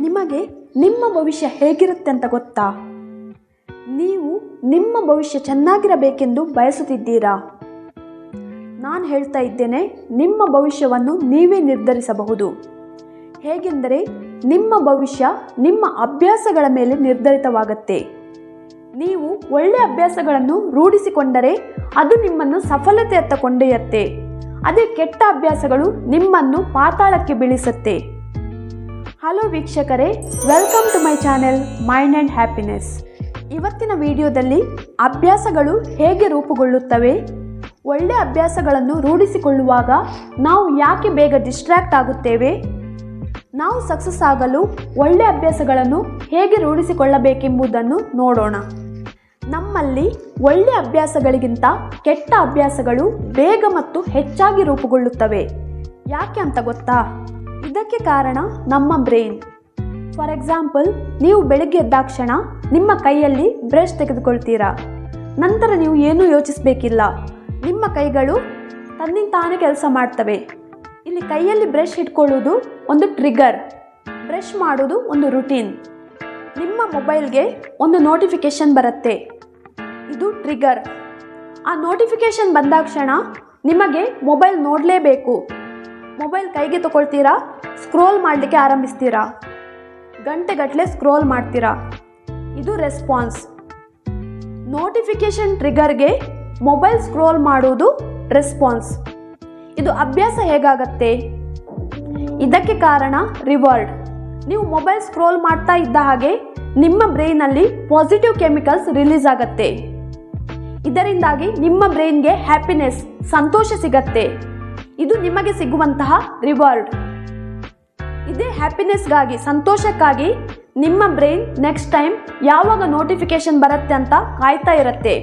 ನಿಮಗೆ ನಿಮ್ಮ ಭವಿಷ್ಯ ಹೇಗಿರುತ್ತೆ ಅಂತ ಗೊತ್ತಾ? ನೀವು ನಿಮ್ಮ ಭವಿಷ್ಯ ಚೆನ್ನಾಗಿರಬೇಕೆಂದು ಬಯಸುತ್ತಿದ್ದೀರಾ? ನಾನು ಹೇಳ್ತಾ ಇದ್ದೇನೆ, ನಿಮ್ಮ ಭವಿಷ್ಯವನ್ನು ನೀವೇ ನಿರ್ಧರಿಸಬಹುದು. ಹೇಗೆಂದರೆ, ನಿಮ್ಮ ಭವಿಷ್ಯ ನಿಮ್ಮ ಅಭ್ಯಾಸಗಳ ಮೇಲೆ ನಿರ್ಧರಿತವಾಗತ್ತೆ. ನೀವು ಒಳ್ಳೆ ಅಭ್ಯಾಸಗಳನ್ನು ರೂಢಿಸಿಕೊಂಡರೆ ಅದು ನಿಮ್ಮನ್ನು ಸಫಲತೆಯತ್ತ ಕೊಂಡೊಯ್ಯತ್ತೆ. ಅದೇ ಕೆಟ್ಟ ಅಭ್ಯಾಸಗಳು ನಿಮ್ಮನ್ನು ಪಾತಾಳಕ್ಕೆ ಬೀಳಿಸುತ್ತೆ. ಹಲೋ ವೀಕ್ಷಕರೇ welcome to my channel mind and happiness ಇವತ್ತಿನ ವಿಡಿಯೋದಲ್ಲಿ ಅಭ್ಯಾಸಗಳು ಹೇಗೆ ರೂಪುಗೊಳ್ಳುತ್ತವೆ? ಒಳ್ಳೆ ಅಭ್ಯಾಸಗಳನ್ನು ರೂಢಿಸಿಕೊಳ್ಳುವಾಗ ನಾವು ಯಾಕೆ ಬೇಗ ಡಿಸ್ಟ್ರ್ಯಾಕ್ಟ್ ಆಗುತ್ತೇವೆ? ನಾವು ಸಕ್ಸಸ್ ಆಗಲು ಒಳ್ಳೆ ಅಭ್ಯಾಸಗಳನ್ನು ಹೇಗೆ ರೂಢಿಸಿಕೊಳ್ಳಬೇಕೆಂಬುದನ್ನು ನೋಡೋಣ. ನಮ್ಮಲ್ಲಿ ಒಳ್ಳೆ ಅಭ್ಯಾಸಗಳಿಗಿಂತ ಕೆಟ್ಟ ಅಭ್ಯಾಸಗಳು ಬೇಗ ಮತ್ತು ಹೆಚ್ಚಾಗಿ ರೂಪುಗೊಳ್ಳುತ್ತವೆ. ಯಾಕೆ ಅಂತ ಗೊತ್ತಾ? ಇದಕ್ಕೆ ಕಾರಣ ನಮ್ಮ ಬ್ರೈನ್. ಫಾರ್ ಎಕ್ಸಾಂಪಲ್ ನೀವು ಬೆಳಗ್ಗೆ ಎದ್ದಾಕ್ಷಣ ನಿಮ್ಮ ಕೈಯಲ್ಲಿ ಬ್ರಷ್ ತೆಗೆದುಕೊಳ್ತೀರಾ? ನಂತರ ನೀವು ಏನೂ ಯೋಚಿಸಬೇಕಿಲ್ಲ. ನಿಮ್ಮ ಕೈಗಳು ತನ್ನಿಂದ ತಾನೇ ಕೆಲಸ ಮಾಡ್ತವೆ. ಇಲ್ಲಿ ಕೈಯಲ್ಲಿ ಬ್ರಷ್ ಇಟ್ಕೊಳ್ಳೋದು ಒಂದು ಟ್ರಿಗರ್ ಬ್ರಷ್ ಮಾಡೋದು ಒಂದು ರುಟೀನ್ ನಿಮ್ಮ ಮೊಬೈಲ್ಗೆ ಒಂದು ನೋಟಿಫಿಕೇಶನ್ ಬರುತ್ತೆ. ಇದು ಟ್ರಿಗರ್ ಆ ನೋಟಿಫಿಕೇಶನ್ ಬಂದಾಕ್ಷಣ ನಿಮಗೆ ಮೊಬೈಲ್ ನೋಡಲೇಬೇಕು. ಮೊಬೈಲ್ ಕೈಗೆ ತಗೊಳ್ತೀರಾ? ಸ್ಕ್ರೋಲ್ ಮಾಡಲಿಕ್ಕೆ ಆರಂಭಿಸ್ತೀರಾ? ಗಂಟೆಗಟ್ಟಲೆ ಸ್ಕ್ರೋಲ್ ಮಾಡ್ತೀರಾ? ಇದು ರೆಸ್ಪಾನ್ಸ್. ನೋಟಿಫಿಕೇಶನ್ ಟ್ರಿಗರ್ಗೆ ಮೊಬೈಲ್ ಸ್ಕ್ರೋಲ್ ಮಾಡುವುದು ರೆಸ್ಪಾನ್ಸ್. ಇದು ಅಭ್ಯಾಸ ಹೇಗಾಗತ್ತೆ? ಇದಕ್ಕೆ ಕಾರಣ ರಿವಾರ್ಡ್. ನೀವು ಮೊಬೈಲ್ ಸ್ಕ್ರೋಲ್ ಮಾಡ್ತಾ ಇದ್ದ ಹಾಗೆ ನಿಮ್ಮ ಬ್ರೈನಲ್ಲಿ ಪಾಸಿಟಿವ್ ಕೆಮಿಕಲ್ಸ್ ರಿಲೀಸ್ ಆಗತ್ತೆ. ಇದರಿಂದಾಗಿ ನಿಮ್ಮ ಬ್ರೈನ್ಗೆ ಹ್ಯಾಪಿನೆಸ್, ಸಂತೋಷ ಸಿಗತ್ತೆ. ಇದು ನಿಮಗೆ ಸಿಗುವಂತಹ ರಿವಾರ್ಡ್ ಇದೇ ಹ್ಯಾಪಿನೆಸ್ಗಾಗಿ ಸಂತೋಷಕ್ಕಾಗಿ ನಿಮ್ಮ ಬ್ರೈನ್ ನೆಕ್ಸ್ಟ್ ಟೈಮ್ ಯಾವಾಗ ನೋಟಿಫಿಕೇಶನ್ ಬರುತ್ತೆ ಅಂತ ಕಾಯ್ತಾ ಇರುತ್ತೆ.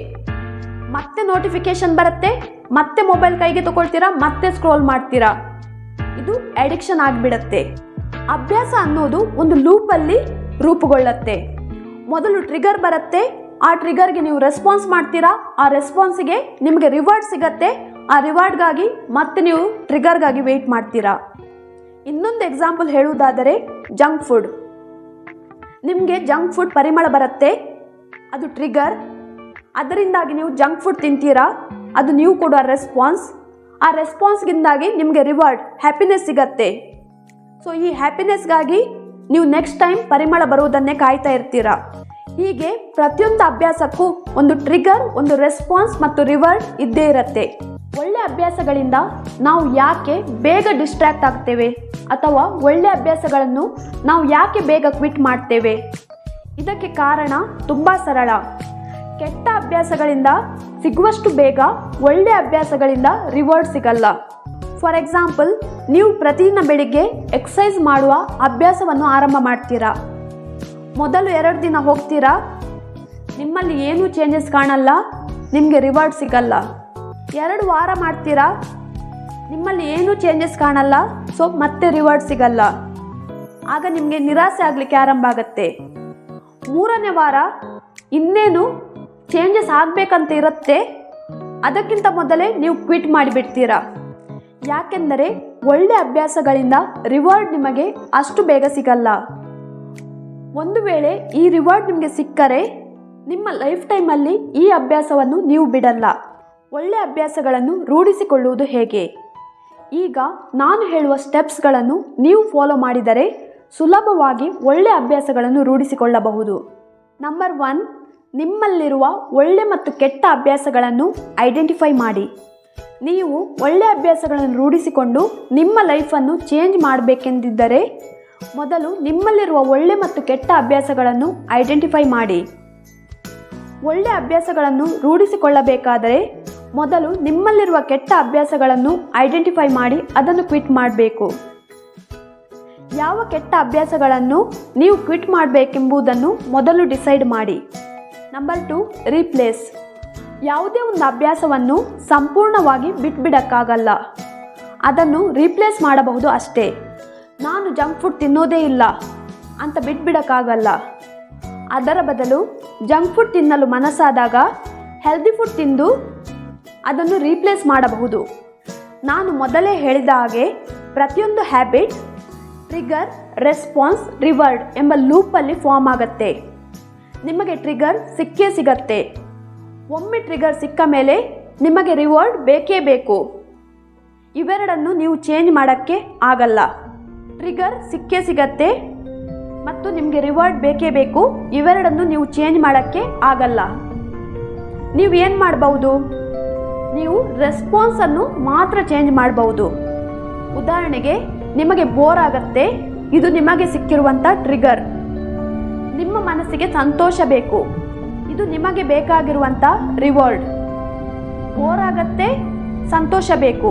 ಮತ್ತೆ ನೋಟಿಫಿಕೇಶನ್ ಬರುತ್ತೆ, ಮತ್ತೆ ಮೊಬೈಲ್ ಕೈಗೆ ತಗೊಳ್ತೀರಾ, ಮತ್ತೆ ಸ್ಕ್ರೋಲ್ ಮಾಡ್ತೀರಾ. ಇದು ಅಡಿಕ್ಷನ್ ಆಗಿಬಿಡತ್ತೆ. ಅಭ್ಯಾಸ ಅನ್ನೋದು ಒಂದು ಲೂಪಲ್ಲಿ ರೂಪುಗೊಳ್ಳುತ್ತೆ. ಮೊದಲು ಟ್ರಿಗರ್ ಬರುತ್ತೆ, ಆ ಟ್ರಿಗರ್ಗೆ ನೀವು ರೆಸ್ಪಾನ್ಸ್ ಮಾಡ್ತೀರಾ, ಆ ರೆಸ್ಪಾನ್ಸಿಗೆ ನಿಮಗೆ ರಿವಾರ್ಡ್ ಸಿಗತ್ತೆ ಆ ರಿವಾರ್ಡ್ಗಾಗಿ ಮತ್ತೆ ನೀವು ಟ್ರಿಗರ್ಗಾಗಿ ವೆಯ್ಟ್ ಮಾಡ್ತೀರಾ? ಇನ್ನೊಂದು ಎಕ್ಸಾಂಪಲ್ ಹೇಳುವುದಾದರೆ ಜಂಕ್ ಫುಡ್ ನಿಮಗೆ ಜಂಕ್ ಫುಡ್ ಪರಿಮಳ ಬರುತ್ತೆ, ಅದು ಟ್ರಿಗರ್ ಅದರಿಂದಾಗಿ ನೀವು ಜಂಕ್ ಫುಡ್ ತಿಂತೀರಾ, ಅದು ನೀವು ಕೊಡುವ ರೆಸ್ಪಾನ್ಸ್ ಆ ರೆಸ್ಪಾನ್ಸ್ಗಿಂದಾಗಿ ನಿಮಗೆ ರಿವಾರ್ಡ್ ಹ್ಯಾಪಿನೆಸ್ ಸಿಗತ್ತೆ. ಸೊ ಈ ಹ್ಯಾಪಿನೆಸ್ಗಾಗಿ ನೀವು ನೆಕ್ಸ್ಟ್ ಟೈಮ್ ಪರಿಮಳ ಬರುವುದನ್ನೇ ಕಾಯ್ತಾ ಇರ್ತೀರಾ. ಹೀಗೆ ಪ್ರತಿಯೊಂದು ಅಭ್ಯಾಸಕ್ಕೂ ಒಂದು ಟ್ರಿಗರ್ ಒಂದು ರೆಸ್ಪಾನ್ಸ್ ಮತ್ತು ರಿವಾರ್ಡ್ ಇದ್ದೇ ಇರುತ್ತೆ. ಒಳ್ಳೆ ಅಭ್ಯಾಸಗಳಿಂದ ನಾವು ಯಾಕೆ ಬೇಗ ಡಿಸ್ಟ್ರಾಕ್ಟ್ ಆಗ್ತೇವೆ? ಅಥವಾ ಒಳ್ಳೆ ಅಭ್ಯಾಸಗಳನ್ನು ನಾವು ಯಾಕೆ ಬೇಗ ಕ್ವಿಟ್ ಮಾಡ್ತೇವೆ? ಇದಕ್ಕೆ ಕಾರಣ ತುಂಬ ಸರಳ. ಕೆಟ್ಟ ಅಭ್ಯಾಸಗಳಿಂದ ಸಿಗುವಷ್ಟು ಬೇಗ ಒಳ್ಳೆ ಅಭ್ಯಾಸಗಳಿಂದ ರಿವಾರ್ಡ್ ಸಿಗಲ್ಲ. ಫಾರ್ ಎಕ್ಸಾಂಪಲ್ ನೀವು ಪ್ರತಿದಿನ ಬೆಳಿಗ್ಗೆ ಎಕ್ಸಸೈಸ್ ಮಾಡುವ ಅಭ್ಯಾಸವನ್ನು ಆರಂಭ ಮಾಡ್ತೀರಾ? ಮೊದಲು ಎರಡು ದಿನ ಹೋಗ್ತೀರಾ? ನಿಮ್ಮಲ್ಲಿ ಏನೂ ಚೇಂಜಸ್ ಕಾಣಲ್ಲ, ನಿಮಗೆ ರಿವಾರ್ಡ್ ಸಿಗಲ್ಲ. ಎರಡು ವಾರ ಮಾಡ್ತೀರಾ? ನಿಮ್ಮಲ್ಲಿ ಏನೂ ಚೇಂಜಸ್ ಕಾಣಲ್ಲ ಸೊ ಮತ್ತೆ ರಿವಾರ್ಡ್ ಸಿಗಲ್ಲ. ಆಗ ನಿಮಗೆ ನಿರಾಸೆ ಆಗಲಿಕ್ಕೆ ಆರಂಭ ಆಗುತ್ತೆ. ಮೂರನೇ ವಾರ ಇನ್ನೇನು ಚೇಂಜಸ್ ಆಗಬೇಕಂತ ಇರುತ್ತೆ. ಅದಕ್ಕಿಂತ ಮೊದಲೇ ನೀವು ಕ್ವಿಟ್ ಮಾಡಿಬಿಡ್ತೀರಾ. ಯಾಕೆಂದರೆ ಒಳ್ಳೆ ಅಭ್ಯಾಸಗಳಿಂದ ರಿವಾರ್ಡ್ ನಿಮಗೆ ಅಷ್ಟು ಬೇಗ ಸಿಗಲ್ಲ. ಒಂದು ವೇಳೆ ಈ ರಿವಾರ್ಡ್ ನಿಮಗೆ ಸಿಕ್ಕರೆ ನಿಮ್ಮ ಲೈಫ್ ಟೈಮಲ್ಲಿ ಈ ಅಭ್ಯಾಸವನ್ನು ನೀವು ಬಿಡಲ್ಲ. ಒಳ್ಳೆ ಅಭ್ಯಾಸಗಳನ್ನು ರೂಢಿಸಿಕೊಳ್ಳುವುದು ಹೇಗೆ? ಈಗ ನಾನು ಹೇಳುವ ಸ್ಟೆಪ್ಸ್ಗಳನ್ನು ನೀವು ಫಾಲೋ ಮಾಡಿದರೆ ಸುಲಭವಾಗಿ ಒಳ್ಳೆ ಅಭ್ಯಾಸಗಳನ್ನು ರೂಢಿಸಿಕೊಳ್ಳಬಹುದು. ನಂಬರ್ ಒನ್, ನಿಮ್ಮಲ್ಲಿರುವ ಒಳ್ಳೆ ಮತ್ತು ಕೆಟ್ಟ ಅಭ್ಯಾಸಗಳನ್ನು ಐಡೆಂಟಿಫೈ ಮಾಡಿ. ನೀವು ಒಳ್ಳೆ ಅಭ್ಯಾಸಗಳನ್ನು ರೂಢಿಸಿಕೊಂಡು ನಿಮ್ಮ ಲೈಫನ್ನು ಚೇಂಜ್ ಮಾಡಬೇಕೆಂದಿದ್ದರೆ ಮೊದಲು ನಿಮ್ಮಲ್ಲಿರುವ ಒಳ್ಳೆ ಮತ್ತು ಕೆಟ್ಟ ಅಭ್ಯಾಸಗಳನ್ನು ಐಡೆಂಟಿಫೈ ಮಾಡಿ. ಒಳ್ಳೆ ಅಭ್ಯಾಸಗಳನ್ನು ರೂಢಿಸಿಕೊಳ್ಳಬೇಕಾದರೆ ಮೊದಲು ನಿಮ್ಮಲ್ಲಿರುವ ಕೆಟ್ಟ ಅಭ್ಯಾಸಗಳನ್ನು ಐಡೆಂಟಿಫೈ ಮಾಡಿ ಅದನ್ನು ಕ್ವಿಟ್ ಮಾಡಬೇಕು. ಯಾವ ಕೆಟ್ಟ ಅಭ್ಯಾಸಗಳನ್ನು ನೀವು ಕ್ವಿಟ್ ಮಾಡಬೇಕೆಂಬುದನ್ನು ಮೊದಲು ಡಿಸೈಡ್ ಮಾಡಿ. ನಂಬರ್ ಟು ರೀಪ್ಲೇಸ್ ಯಾವುದೇ ಒಂದು ಅಭ್ಯಾಸವನ್ನು ಸಂಪೂರ್ಣವಾಗಿ ಬಿಟ್ಬಿಡಕ್ಕಾಗಲ್ಲ. ಅದನ್ನು ರೀಪ್ಲೇಸ್ ಮಾಡಬಹುದು ಅಷ್ಟೇ. ನಾನು ಜಂಕ್ ಫುಡ್ ತಿನ್ನೋದೇ ಇಲ್ಲ ಅಂತ ಬಿಟ್ಬಿಡಕ್ಕಾಗಲ್ಲ. ಅದರ ಬದಲು ಜಂಕ್ ಫುಡ್ ತಿನ್ನಲು ಮನಸ್ಸಾದಾಗ ಹೆಲ್ದಿ ಫುಡ್ ತಿಂದು ಅದನ್ನು ರೀಪ್ಲೇಸ್ ಮಾಡಬಹುದು. ನಾನು ಮೊದಲೇ ಹೇಳಿದ ಹಾಗೆ ಪ್ರತಿಯೊಂದು ಹ್ಯಾಬಿಟ್ ಟ್ರಿಗರ್ ರೆಸ್ಪಾನ್ಸ್ ರಿವರ್ಡ್ ಎಂಬ ಲೂಪಲ್ಲಿ ಫಾರ್ಮ್ ಆಗುತ್ತೆ. ನಿಮಗೆ ಟ್ರಿಗರ್ ಸಿಕ್ಕೇ ಸಿಗತ್ತೆ. ಒಮ್ಮೆ ಟ್ರಿಗರ್ ಸಿಕ್ಕ ಮೇಲೆ ನಿಮಗೆ ರಿವಾರ್ಡ್ ಬೇಕೇ ಬೇಕು. ಇವೆರಡನ್ನು ನೀವು ಚೇಂಜ್ ಮಾಡೋಕ್ಕೆ ಆಗಲ್ಲ. ಟ್ರಿಗರ್ ಸಿಕ್ಕೇ ಸಿಗತ್ತೆ ಮತ್ತು ನಿಮಗೆ ರಿವಾರ್ಡ್ ಬೇಕೇ ಬೇಕು. ಇವೆರಡನ್ನು ನೀವು ಚೇಂಜ್ ಮಾಡೋಕ್ಕೆ ಆಗಲ್ಲ. ನೀವು ಏನು ಮಾಡಬಹುದು ನೀವು ರೆಸ್ಪಾನ್ಸನ್ನು ಮಾತ್ರ ಚೇಂಜ್ ಮಾಡಬಹುದು. ಉದಾಹರಣೆಗೆ, ನಿಮಗೆ ಬೋರ್ ಆಗತ್ತೆ, ಇದು ನಿಮಗೆ ಸಿಕ್ಕಿರುವಂಥ ಟ್ರಿಗರ್ ನಿಮ್ಮ ಮನಸ್ಸಿಗೆ ಸಂತೋಷ ಬೇಕು. ಇದು ನಿಮಗೆ ಬೇಕಾಗಿರುವಂಥ ರಿವಾರ್ಡ್ ಬೋರ್ ಆಗತ್ತೆ, ಸಂತೋಷ ಬೇಕು.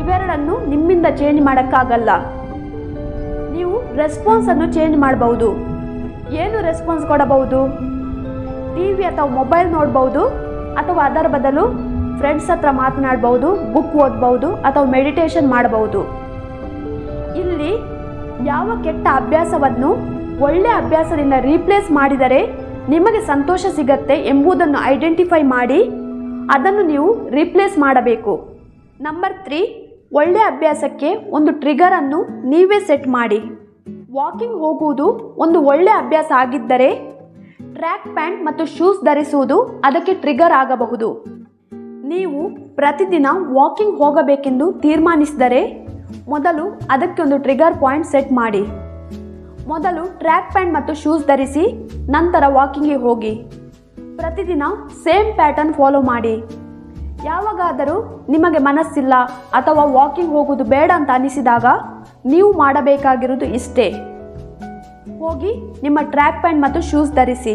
ಇವೆರಡನ್ನು ನಿಮ್ಮಿಂದ ಚೇಂಜ್ ಮಾಡೋಕ್ಕಾಗಲ್ಲ. ನೀವು ರೆಸ್ಪಾನ್ಸನ್ನು ಚೇಂಜ್ ಮಾಡಬಹುದು. ಏನು ರೆಸ್ಪಾನ್ಸ್ ಕೊಡಬಹುದು? ಟಿ ವಿ ಅಥವಾ ಮೊಬೈಲ್ ನೋಡಬಹುದು? ಅಥವಾ ಅದರ ಬದಲು ಫ್ರೆಂಡ್ಸ್ ಹತ್ರ ಮಾತನಾಡ್ಬೋದು ಬುಕ್ ಓದ್ಬೋದು ಅಥವಾ ಮೆಡಿಟೇಷನ್ ಮಾಡಬಹುದು ಇಲ್ಲಿ ಯಾವ ಕೆಟ್ಟ ಅಭ್ಯಾಸವನ್ನು ಒಳ್ಳೆ ಅಭ್ಯಾಸದಿಂದ ರೀಪ್ಲೇಸ್ ಮಾಡಿದರೆ ನಿಮಗೆ ಸಂತೋಷ ಸಿಗತ್ತೆ ಎಂಬುದನ್ನು ಐಡೆಂಟಿಫೈ ಮಾಡಿ, ಅದನ್ನು ನೀವು ರೀಪ್ಲೇಸ್ ಮಾಡಬೇಕು. ನಂಬರ್ ತ್ರೀ ಒಳ್ಳೆ ಅಭ್ಯಾಸಕ್ಕೆ ಒಂದು ಟ್ರಿಗರನ್ನು ನೀವೇ ಸೆಟ್ ಮಾಡಿ. ವಾಕಿಂಗ್ ಹೋಗುವುದು ಒಂದು ಒಳ್ಳೆ ಅಭ್ಯಾಸ ಆಗಿದ್ದರೆ ಟ್ರ್ಯಾಕ್ ಪ್ಯಾಂಟ್ ಮತ್ತು ಶೂಸ್ ಧರಿಸುವುದು ಅದಕ್ಕೆ ಟ್ರಿಗರ್ ಆಗಬಹುದು. ನೀವು ಪ್ರತಿದಿನ ವಾಕಿಂಗ್ ಹೋಗಬೇಕೆಂದು ತೀರ್ಮಾನಿಸಿದರೆ ಮೊದಲು ಅದಕ್ಕೆ ಒಂದು ಟ್ರಿಗರ್ ಪಾಯಿಂಟ್ ಸೆಟ್ ಮಾಡಿ. ಮೊದಲು ಟ್ರ್ಯಾಕ್ ಪ್ಯಾಂಟ್ ಮತ್ತು ಶೂಸ್ ಧರಿಸಿ ನಂತರ ವಾಕಿಂಗಿಗೆ ಹೋಗಿ. ಪ್ರತಿದಿನ ಸೇಮ್ ಪ್ಯಾಟರ್ನ್ ಫಾಲೋ ಮಾಡಿ. ಯಾವಾಗಾದರೂ ನಿಮಗೆ ಮನಸ್ಸಿಲ್ಲ ಅಥವಾ ವಾಕಿಂಗ್ ಹೋಗುವುದು ಬೇಡ ಅಂತ ಅನಿಸಿದಾಗ ನೀವು ಮಾಡಬೇಕಾಗಿರುವುದು ಇಷ್ಟೇ. ಹೋಗಿ ನಿಮ್ಮ ಟ್ರ್ಯಾಕ್ ಪ್ಯಾಂಟ್ ಮತ್ತು ಶೂಸ್ ಧರಿಸಿ.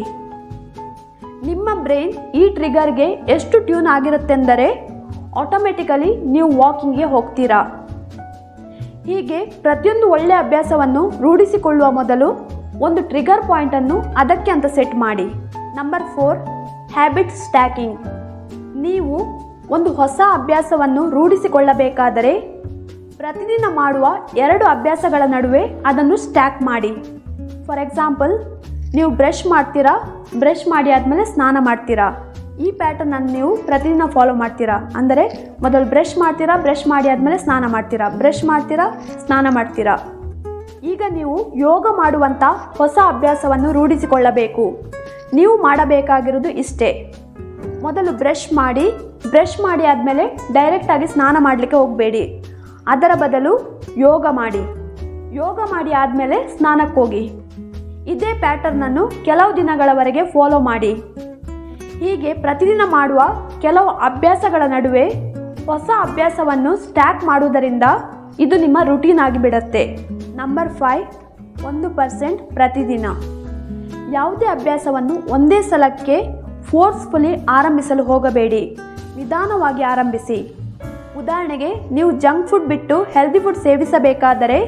ನಿಮ್ಮ ಬ್ರೈನ್ ಈ ಟ್ರಿಗರ್ಗೆ ಎಷ್ಟು ಟ್ಯೂನ್ ಆಗಿರುತ್ತೆಂದರೆ ಆಟೋಮೆಟಿಕಲಿ ನೀವು ವಾಕಿಂಗ್ಗೆ ಹೋಗ್ತೀರಾ. ಹೀಗೆ ಪ್ರತಿಯೊಂದು ಒಳ್ಳೆಯ ಅಭ್ಯಾಸವನ್ನು ರೂಢಿಸಿಕೊಳ್ಳುವ ಮೊದಲು ಒಂದು ಟ್ರಿಗರ್ ಪಾಯಿಂಟನ್ನು ಅದಕ್ಕೆ ಅಂತ ಸೆಟ್ ಮಾಡಿ. ನಂಬರ್ ಫೋರ್, ಹ್ಯಾಬಿಟ್ ಸ್ಟ್ಯಾಕಿಂಗ್ ನೀವು ಒಂದು ಹೊಸ ಅಭ್ಯಾಸವನ್ನು ರೂಢಿಸಿಕೊಳ್ಳಬೇಕಾದರೆ ಪ್ರತಿದಿನ ಮಾಡುವ ಎರಡು ಅಭ್ಯಾಸಗಳ ನಡುವೆ ಅದನ್ನು ಸ್ಟ್ಯಾಕ್ ಮಾಡಿ. ಫಾರ್ ಎಕ್ಸಾಂಪಲ್ ನೀವು ಬ್ರಷ್ ಮಾಡ್ತೀರಾ? ಬ್ರಷ್ ಮಾಡಿ ಆದಮೇಲೆ ಸ್ನಾನ ಮಾಡ್ತೀರಾ? ಈ ಪ್ಯಾಟರ್ನನ್ನು ನೀವು ಪ್ರತಿದಿನ ಫಾಲೋ ಮಾಡ್ತೀರಾ? ಅಂದರೆ ಮೊದಲು ಬ್ರಷ್ ಮಾಡ್ತೀರಾ ಬ್ರಷ್ ಮಾಡಿ ಆದಮೇಲೆ ಸ್ನಾನ ಮಾಡ್ತೀರಾ? ಬ್ರಷ್ ಮಾಡ್ತೀರಾ, ಸ್ನಾನ ಮಾಡ್ತೀರಾ? ಈಗ ನೀವು ಯೋಗ ಮಾಡುವಂಥ ಹೊಸ ಅಭ್ಯಾಸವನ್ನು ರೂಢಿಸಿಕೊಳ್ಳಬೇಕು. ನೀವು ಮಾಡಬೇಕಾಗಿರೋದು ಇಷ್ಟೇ. ಮೊದಲು ಬ್ರಷ್ ಮಾಡಿ ಬ್ರಷ್ ಮಾಡಿ ಆದಮೇಲೆ ಡೈರೆಕ್ಟಾಗಿ ಸ್ನಾನ ಮಾಡಲಿಕ್ಕೆ ಹೋಗಬೇಡಿ. ಅದರ ಬದಲು ಯೋಗ ಮಾಡಿ. ಯೋಗ ಮಾಡಿ ಆದಮೇಲೆ ಸ್ನಾನಕ್ಕೆ ಹೋಗಿ ಇದೇ ಪ್ಯಾಟರ್ನನ್ನು ಕೆಲವು ದಿನಗಳವರೆಗೆ ಫಾಲೋ ಮಾಡಿ. ಹೀಗೆ ಪ್ರತಿದಿನ ಮಾಡುವ ಕೆಲವು ಅಭ್ಯಾಸಗಳ ನಡುವೆ ಹೊಸ ಅಭ್ಯಾಸವನ್ನು ಸ್ಟ್ಯಾಕ್ ಮಾಡುವುದರಿಂದ ಇದು ನಿಮ್ಮ ರುಟೀನ್ ಆಗಿಬಿಡತ್ತೆ ನಂಬರ್ ಫೈವ್ ಒಂದು ಪರ್ಸೆಂಟ್ ಪ್ರತಿದಿನ. ಯಾವುದೇ ಅಭ್ಯಾಸವನ್ನು ಒಂದೇ ಸಲಕ್ಕೆ ಫೋರ್ಸ್ಫುಲಿ ಆರಂಭಿಸಲು ಹೋಗಬೇಡಿ. ನಿಧಾನವಾಗಿ ಆರಂಭಿಸಿ. ಉದಾಹರಣೆಗೆ, ನೀವು ಜಂಕ್ ಫುಡ್ ಬಿಟ್ಟು ಹೆಲ್ದಿ ಫುಡ್ ಸೇವಿಸಬೇಕಾದರೆ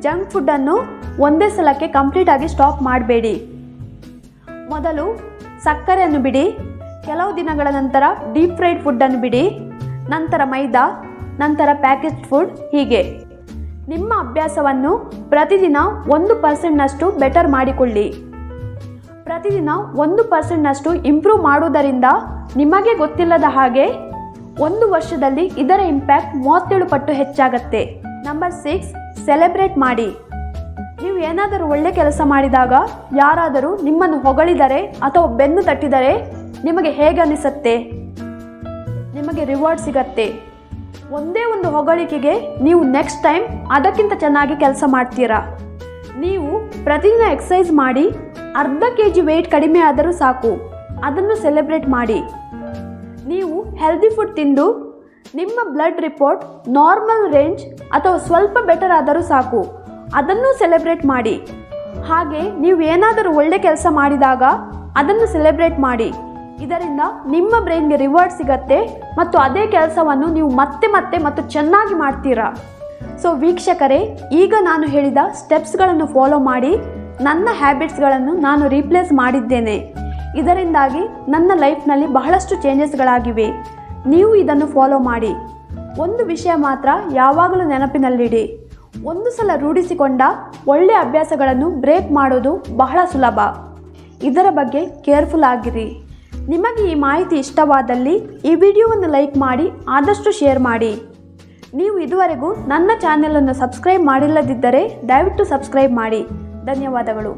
ಜಂಕ್ ಫುಡ್ಡನ್ನು ಒಂದೇ ಸಲಕ್ಕೆ ಕಂಪ್ಲೀಟಾಗಿ ಸ್ಟಾಪ್ ಮಾಡಬೇಡಿ. ಮೊದಲು ಸಕ್ಕರೆಯನ್ನು ಬಿಡಿ, ಕೆಲವು ದಿನಗಳ ನಂತರ ಡೀಪ್ ಫ್ರೈಡ್ ಫುಡ್ಡನ್ನು ಬಿಡಿ, ನಂತರ ಮೈದಾ, ನಂತರ ಪ್ಯಾಕೇಜ್ ಫುಡ್ ಹೀಗೆ. ನಿಮ್ಮ ಅಭ್ಯಾಸವನ್ನು ಪ್ರತಿದಿನ ಒಂದು ಪರ್ಸೆಂಟ್ನಷ್ಟು ಬೆಟರ್ ಮಾಡಿಕೊಳ್ಳಿ. ಪ್ರತಿದಿನ ಒಂದು ಪರ್ಸೆಂಟ್ನಷ್ಟು ಇಂಪ್ರೂವ್ ಮಾಡುವುದರಿಂದ ನಿಮಗೆ ಗೊತ್ತಿಲ್ಲದ ಹಾಗೆ ಒಂದು ವರ್ಷದಲ್ಲಿ ಇದರ ಇಂಪ್ಯಾಕ್ಟ್ ಮೂವತ್ತೇಳು ಪಟ್ಟು ಹೆಚ್ಚಾಗತ್ತೆ. ನಂಬರ್ ಸಿಕ್ಸ್ ಸೆಲೆಬ್ರೇಟ್ ಮಾಡಿ. ನೀವು ಏನಾದರೂ ಒಳ್ಳೆ ಕೆಲಸ ಮಾಡಿದಾಗ ಯಾರಾದರೂ ನಿಮ್ಮನ್ನು ಹೊಗಳಿದರೆ ಅಥವಾ ಬೆನ್ನು ತಟ್ಟಿದರೆ ನಿಮಗೆ ಹೇಗೆ ಅನಿಸುತ್ತೆ? ನಿಮಗೆ ರಿವಾರ್ಡ್ ಸಿಗತ್ತೆ. ಒಂದೇ ಒಂದು ಹೊಗಳಿಕೆಗೆ ನೀವು ನೆಕ್ಸ್ಟ್ ಟೈಮ್ ಅದಕ್ಕಿಂತ ಚೆನ್ನಾಗಿ ಕೆಲಸ ಮಾಡ್ತೀರಾ? ನೀವು ಪ್ರತಿದಿನ ಎಕ್ಸಸೈಸ್ ಮಾಡಿ ಅರ್ಧ ಕೆ ಜಿ ವೆಯ್ಟ್ ಕಡಿಮೆ ಆದರೂ ಸಾಕು. ಅದನ್ನು ಸೆಲೆಬ್ರೇಟ್ ಮಾಡಿ. ನೀವು ಹೆಲ್ದಿ ಫುಡ್ ತಿಂದು ನಿಮ್ಮ ಬ್ಲಡ್ ರಿಪೋರ್ಟ್ ನಾರ್ಮಲ್ ರೇಂಜ್ ಅಥವಾ ಸ್ವಲ್ಪ ಬೆಟರ್ ಆದರೂ ಸಾಕು. ಅದನ್ನು ಸೆಲೆಬ್ರೇಟ್ ಮಾಡಿ. ಹಾಗೆ ನೀವು ಏನಾದರೂ ಒಳ್ಳೆ ಕೆಲಸ ಮಾಡಿದಾಗ ಅದನ್ನು ಸೆಲೆಬ್ರೇಟ್ ಮಾಡಿ. ಇದರಿಂದ ನಿಮ್ಮ ಬ್ರೈನ್ಗೆ ರಿವಾರ್ಡ್ ಸಿಗತ್ತೆ ಮತ್ತು ಅದೇ ಕೆಲಸವನ್ನು ನೀವು ಮತ್ತೆ ಮತ್ತೆ ಮತ್ತು ಚೆನ್ನಾಗಿ ಮಾಡ್ತೀರಾ. ಸೊ ವೀಕ್ಷಕರೇ, ಈಗ ನಾನು ಹೇಳಿದ ಸ್ಟೆಪ್ಸ್ಗಳನ್ನು ಫಾಲೋ ಮಾಡಿ, ನನ್ನ ಹ್ಯಾಬಿಟ್ಸ್ಗಳನ್ನು ನಾನು ರೀಪ್ಲೇಸ್ ಮಾಡಿದ್ದೇನೆ. ಇದರಿಂದಾಗಿ ನನ್ನ ಲೈಫ್ನಲ್ಲಿ ಬಹಳಷ್ಟು ಚೇಂಜಸ್ಗಳಾಗಿವೆ. ನೀವು ಇದನ್ನು ಫಾಲೋ ಮಾಡಿ. ಒಂದು ವಿಷಯ ಮಾತ್ರ ಯಾವಾಗಲೂ ನೆನಪಿನಲ್ಲಿಡಿ. ಒಂದು ಸಲ ರೂಢಿಸಿಕೊಂಡ ಒಳ್ಳೆಯ ಅಭ್ಯಾಸಗಳನ್ನು ಬ್ರೇಕ್ ಮಾಡೋದು ಬಹಳ ಸುಲಭ. ಇದರ ಬಗ್ಗೆ ಕೇರ್ಫುಲ್ ಆಗಿರಿ. ನಿಮಗೆ ಈ ಮಾಹಿತಿ ಇಷ್ಟವಾದಲ್ಲಿ ಈ ವಿಡಿಯೋವನ್ನು ಲೈಕ್ ಮಾಡಿ, ಆದಷ್ಟು ಶೇರ್ ಮಾಡಿ. ನೀವು ಇದುವರೆಗೂ ನನ್ನ ಚಾನೆಲನ್ನು ಸಬ್ಸ್ಕ್ರೈಬ್ ಮಾಡಿಲ್ಲದಿದ್ದರೆ ದಯವಿಟ್ಟು ಸಬ್ಸ್ಕ್ರೈಬ್ ಮಾಡಿ. ಧನ್ಯವಾದಗಳು.